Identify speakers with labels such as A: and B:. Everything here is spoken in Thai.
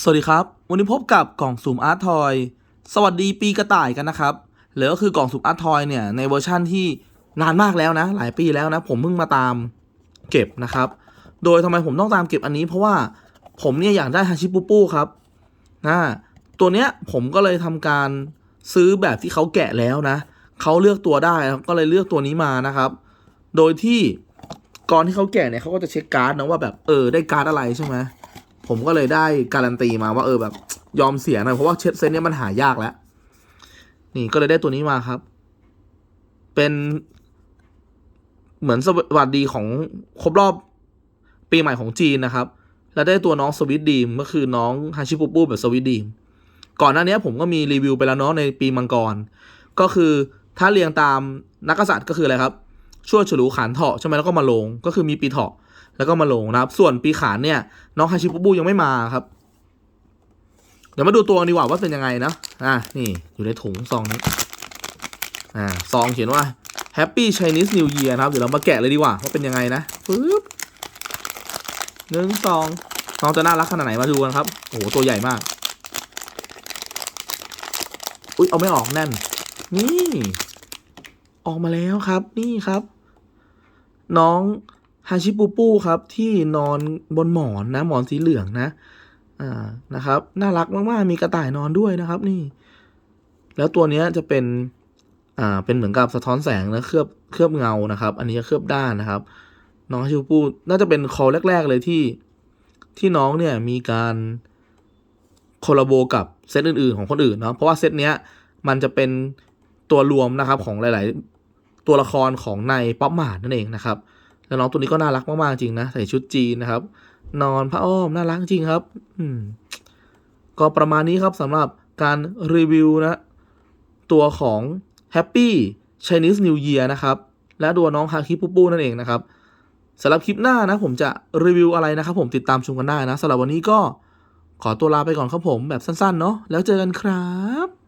A: สวัสดีครับ วันนี้พบกับกล่องสุ่มอาร์ตทอยสวัสดีปีกระต่ายกันนะครับหรือก็คือกล่องสุ่มอาร์ตทอยเนี่ยในเวอร์ชั่นที่นานมากแล้วนะ หลายปีแล้วนะ ผมเพิ่งมาตามเก็บนะครับ โดยทำไมผมต้องตามเก็บอันนี้ เพราะว่าผมเนี่ยอยากได้ฮาชิปูปูครับนะตัวเนี้ยผมก็เลยทำการซื้อแบบที่เขาแกะแล้วนะเขาเลือกตัวได้ก็เลยเลือกตัวนี้มานะครับ โดยที่ก่อนที่เขาแกะเนี่ยเขาก็จะเช็คการ์ดนะว่าแบบเออได้การ์ดอะไรใช่ไหม ผมก็เลยได้การันตีมาว่าเออแบบยอมเสียหน่อยเพราะว่าเชดเซนเนี้ยมันหายากแล้ว นี่ก็เลยได้ตัวนี้มาครับ เป็นเหมือนสวัสดีของครบรอบปีใหม่ของจีนนะครับ แล้วได้ตัวน้องสวิตดีมก็คือน้องฮาชิปูปูแบบสวิตดีม ก่อนหน้านี้ผมก็มีรีวิวไปแล้วเนาะในปีมังกร ก็คือถ้าเรียงตามนักกษัตริย์ก็คืออะไรครับ ช่วยฉลูขานเถาะใช่ไหมแล้วก็มาลง ก็คือมีปีเถาะ แล้วก็มาลงนะครับ ส่วนปีขานเนี่ย น้องฮาชิปุบุยังไม่มาครับ เดี๋ยวมาดูตัวกันดีกว่าว่าเป็นยังไงนะ อะนี่อยู่ในถุงซองนี้ อ่าซองเขียนว่า Happy Chinese New Year นะครับ เดี๋ยวเรามาแกะเลยดีกว่าว่าเป็นยังไงนะปึ๊บหนึ่งสองน้องจะน่ารักขนาดไหนมาดูกันครับ โอ้โหตัวใหญ่มาก อุ๊ยเอาไม่ออกแน่น นี่ ออกมาแล้วครับ นี่ครับ น้อง ฮาชิปูปูครับที่นอนบนหมอนนะหมอนสีเหลืองนะอ่านะครับ น่ารักมากๆมีกระต่ายนอนด้วยนะครับ นี่ แล้วตัวนี้จะเป็นอ่าเป็นเหมือนกับสะท้อนแสงนะเคลือบเคลือบเงานะครับ อันนี้จะเคลือบด้านนะครับ น้องฮาชิปูปูน่าจะเป็นคอแรก ๆ เลยที่ที่น้องเนี่ยมีการโคลาโบกับเซตอื่นๆของคนอื่นเนาะเพราะว่าเซตเนี้ยมันจะเป็นตัวรวมนะครับของหลาย ๆ ตัวละครของในป๊อปมาร์ทนั่นเองนะครับ แล้วน้องตัวนี้ก็น่ารักมากๆจริงนะใส่ชุดจีนนะครับ นอนผ้าอ้อมน่ารักจริงครับ อืมก็ประมาณนี้ครับสำหรับการรีวิวนะตัวของ Happy Chinese New Year นะครับ และตัวน้องฮาคิปูปูนั่นเองนะครับสำหรับคลิปหน้านะ ผมจะรีวิวอะไรนะครับ ผมติดตามชมกันได้นะสำหรับวันนี้ก็ขอตัวลาไปก่อนครับผมแบบสั้นๆเนาะแล้วเจอกันครับ